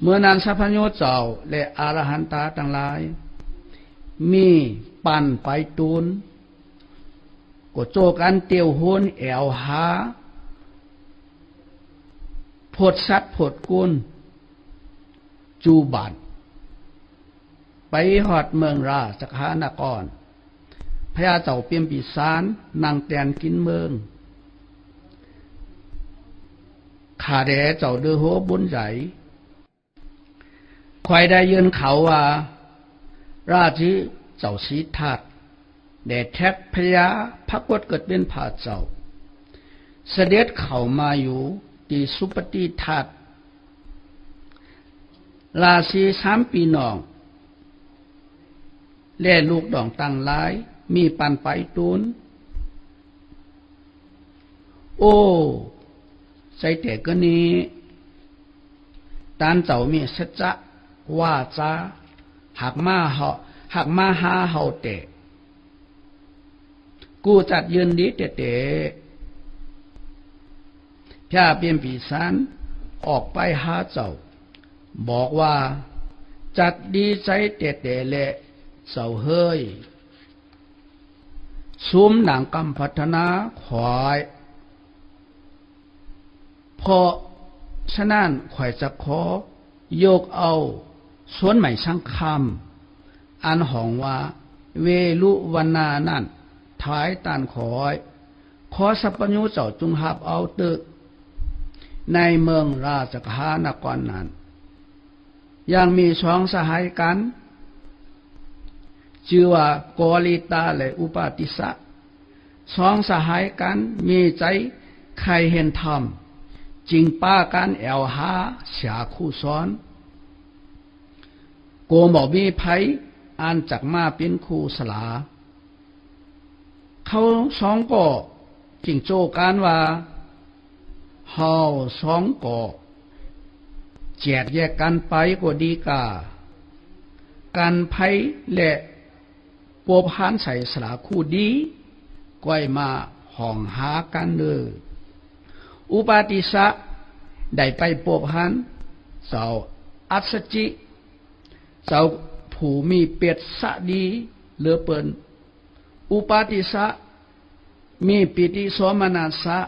เมื่อนานสัพพโยเจ้าและอรหันตาทั้งหลาย มีปั่นไปตูนก็โจกันเตียวหุนแอวหาพดสัตว์พดกุลจูบันไปหอดเมืองราชคานกรพญาเจ้าเปียมปีสารนางแตนกินเมืองขาแดเจ้าเดือหัวบุญใจ ควายได้ยืนเขาว่าราชิเจ้าสีทัดแดดแทบพญาพักวดเกิดเป็นผาเจ้า เสด็จเข้ามาอยู่ที่สุปฏิทัดราศีสามปีน้อง แล่ลูกดองตังหลาย มีปันไปตูน โอ้ ใจแต่ก็นี้ตานเจ้ามีสัจจะ ว่าจาหักมาเหาหักมาหาเฮาเตะกูจัดยืนดีเตะเตะพระเปลี่ยนปีสานออกไปหาเจ้า บอกว่า จัดดีใจเตะเตะแหละเจ้าเฮ้ยซุ้มหนังกำพัฒนาขวายพอฉะนั้นข่อยจะขอโยกเอา ส่วนใหม่ช่างคำอันหองว่า เวลุวันนานั่นท้ายตานขอยขอสัพญูเจ้าจุงหับเอาตึก ในเมืองราชกานกรนั้น ยังมีสองสหายกัน ชื่อว่ากอลิตาและอุปาติสะสองสหายกันมีใจใครเห็นธรรมจริงป้ากันแอวหาเสียคู่ซ้อน โกบอกมีไผอ่านจากมาเป็นครูสลา เขาสองก่อจิงโจการว่าเฮาสองก่อแจกแยกกันไปก็ดีกาการไผและปัวพานใส่สลาคู่ดีก้อยมาห้องหากันเลยอุปาติสะได้ไปปบหันเจ้าอัศจิ เจ้าผู้มีเปียดสะดีเหลือเปินอุปาติสะมีปิติสมนาสะ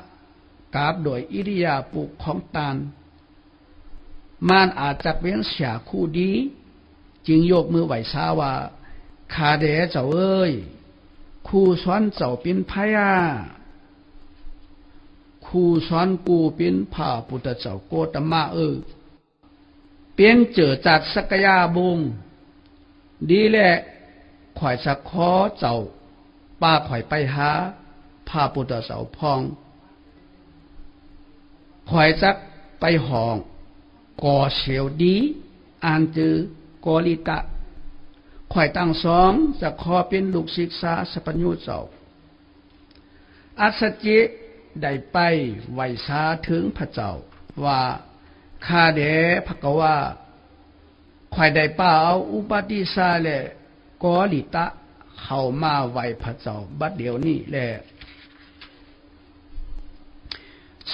กาบโดยอิริยาปุกของตานมันอาจจะเป็นเสียคู่ดี จึงยกมือไหวซาว่าคาเดเจ้าเอ้ยคู่ซ้อนเจ้าเป็นพยาคูสอนกูเป็นพระพุทธเจ้าโกตมะเออ เปลี่ยนเจอจัดสกยาบุง ดีแหละข่อยสักขอเจ้าป้าข่อยไปหาพระพุทธเจ้าพองข่อยสักไปห้องก่อเสียวดี อ่านจือกอลิตะข่อยตั้งสองจะขอเป็นลูกศิษย์สัพญูเจ้าอัศจิได้ไปไหวสาถึงพระเจ้าว่า ข้าเดพระกว่าข่อยได้ป้าเอาอุปติสาและกอลิตะ เข้ามาไหวพระเจ้าบัดเดี๋ยวนี้แหละ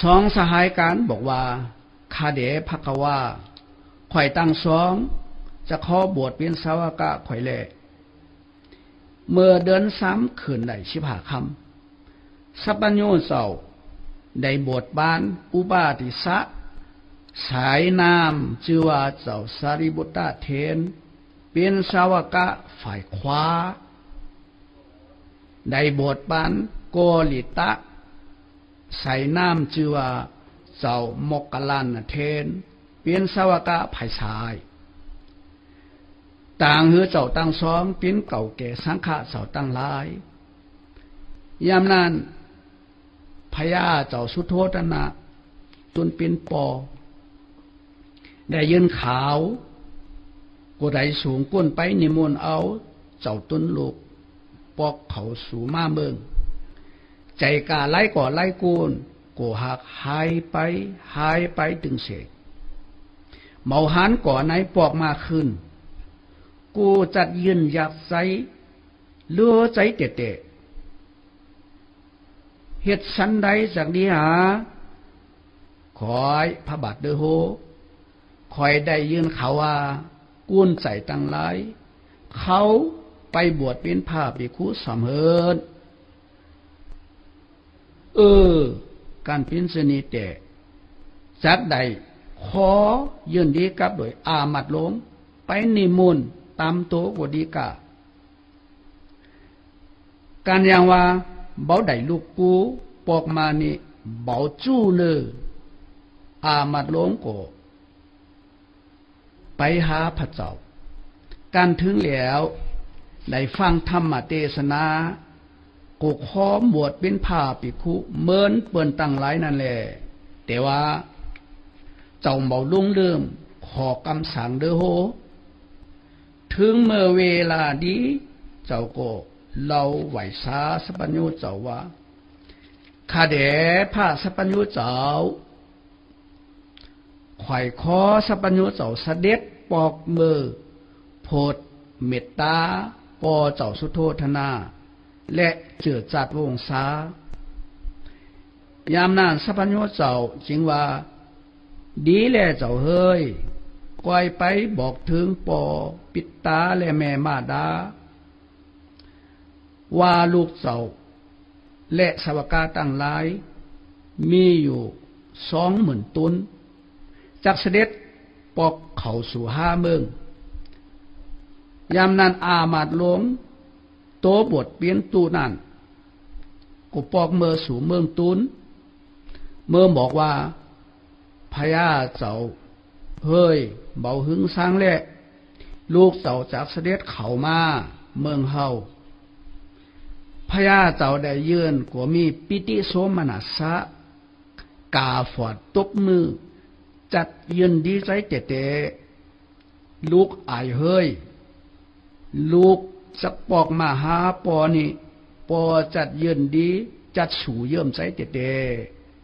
สองสหายการบอกว่าข้าเดพระกว่าข่อยตั้งสองจะขอบวชเป็นสาวกะข่อยแลเมื่อเดินซ้ำขืนได้ชิบหาคำสัพพัญโยเจ้าได้บทบาน อุบาติสะ สายนามชื่อว่าเจ้าสารีบุตรเทน เป็นสาวกะฝ่ายขวาได้บทบานโกลิตะสายนามชื่อว่าเจ้ามกลันเทน เป็นสาวกะฝ่ายซ้าย ต่างหือเจ้าตั้งซ้อมเป็นเก่าแก่สังฆะเจ้าตั้งหลายยามนั้นพญาเจ้าสุโธตนะตุนเป็นปอ ได้ยืนขาวกูได้สูงก้นไปนิมนต์เอา เจ้าตุนลูกปอกเขาสู่มาเมือง ใจกาไล่ก่อไล่กูนกูหักหายไปหายไปถึงเสกเมาหันก่อไหนปอกมาขึ้น กูจัดยืนอยากใจเลือใจเตะเฮ็ดสันใดจากนี้หาขอยพระบาทเดอโฮ คอยได้ยินเขาว่ากุ้นใส่ตังไรเขาไปบวชเป็นผ้าปิคุสำเฮินเออ การเป็นสนิแต่จักใดขอยืนดีกับโดยอามัดลง ไปนิมนต์ตามโตกวดีกาการย่างว่าเบาได้ลูกกูปอกมานี่เบาจู้เลยอามัดลงก็ ไปหาพระเจ้า การถึงแล้วได้ฟังธรรมเทศนากูขอบวชเป็นผ้าปิคุเมินเปิ่นตั้งหลายนั่นแหละแต่ว่าเจ้าเบาลุงเดิมขอกำสั่งเด้อโห ถึงเมื่อเวลาดีเจ้าก็เราไหวสาสัญญูเจ้าว่าข้าแด่พระสัพพัญญูเจ้า ไขว่คอสัพพัญญูเจ้าเสด็จปอกมือโพดเมตตาปอเจ้าสุโธธนา และเจือจัดวงศายามนั้นสัพพัญญูเจ้าจึงว่า ดีแลเจ้าเฮ้ยก้อยไปบอกถึงปอปิดตาและแม่มาดา ว่าลูกเจ้าและสวกาตั้งหลาย มีอยู่สองหมื่นตุน จากเสด็จปอกเขาสู่ห้าเมือง ยามนั้นอามาดหลวงโตบทเปลี่ยนตูนั่นก็ปอกเมื่อสู่เมืองตุนเมื่อบอกว่าพญาเจ้าเฮ้ยเบาหึงสร้างแหละลูกเจ้าจากเสด็จเข้ามาเมืองเฮาพญาเจ้าได้เยืนกว่ามีปิติโสมนัสสะกาฟอดตบมือ จัดเยืนดีใจเตะๆลูกอายเฮ้ยลูกสักปอกมาหาปอนี่ปอจัดเยืนดี จัดสูเยิ่มใจเตะๆ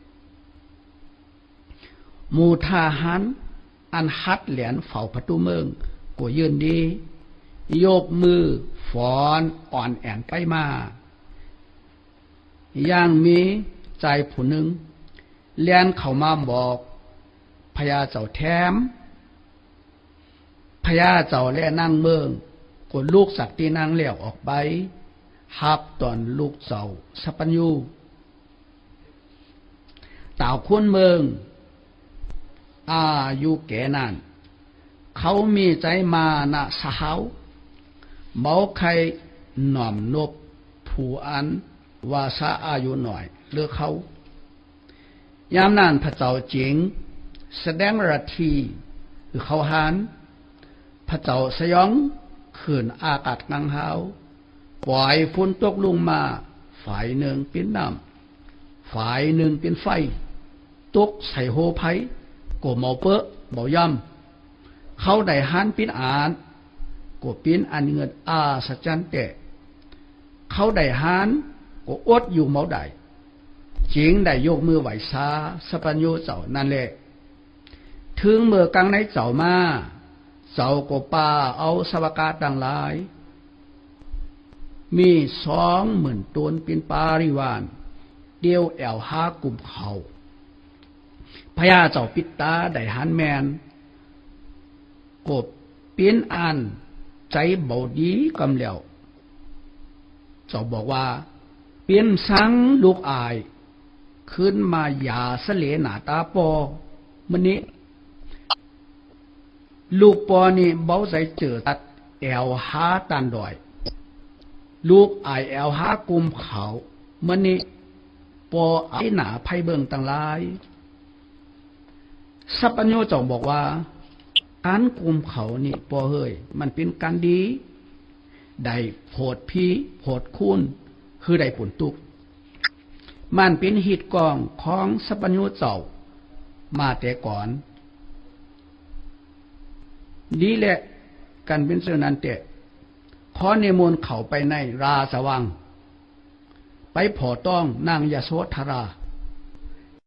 หมูทาหันอันฮัดเหรียญเฝ้าประตูเมืองก็ยืนดีโยกมือฝอนอ่อนแอนไปมา ย่างมีใจผู้หนึ่งเลียนเข้ามาบอก พญาเจ้าแถมพญาเจ้าและนั่งเมืองกดลูกสักที่นั่งเลี้ยวออกไปหับตอนลูกเจ้าสัพพัญญูต่าวคุณเมือง อายุแก่นาน เขามีใจมานะสหาวเมาใครหน่อมนบผู้อันว่าซาอายุหน่อย เลือกเขายามนั้นพระเจ้าจิง แสดงรัทีคือเขาหานพระเจ้าสยองขืนอากาศกังหาวปล่อยฝนตกลงมา ฝ่ายหนึ่งเป็นน้ำฝ่ายหนึ่งเป็นไฟ ตกใส่โฮไพก็เมาเปอะเมาย่ำเขาได้หันปิ้นอ่านก็ปิ้นอันเงินอาสจันแต่เขาได้หันก็อดอยู่เมาได้จิงได้ยกมือไหวซาสปัญโยเจ้านั่นแหละ ถึงเมื่อกลางในเจ้ามาเจ้ากป่าเอาสวากาต่างหลาย มีสองหมื่นตนเป็นปาริวาน เดียวแอวหากลุ่มเขาพญาเจ้าปิตาได้หันแมน กบเปลี่ยนอัน ใจเบาดีกำเหลียวเจ้าบอกว่า เปลี่ยนสังลูกอาย ขึ้นมาหยาเสลหนาตาปอมันนี้ ลูกปอนี่เบาใจเจอตัดแอวหาตันดอย ลูกไอแอวหากุมเขามันนี้ปอไอหนาไพเบิงต่างหลายสัพพัญโยเจ้าบอกว่าการกุมเขานี่ปอเฮยมันเป็นการดี ได้โพดพีโพดคุณคือได้ผลตุก มันเป็นหิดกองของสัพพัญโยเจ้ามาแต่ก่อน ดีแหละกันเป็นเสนันเตะขอเนมนต์เขาไปในราสวัง ไปผอต้องนางยาโสธรา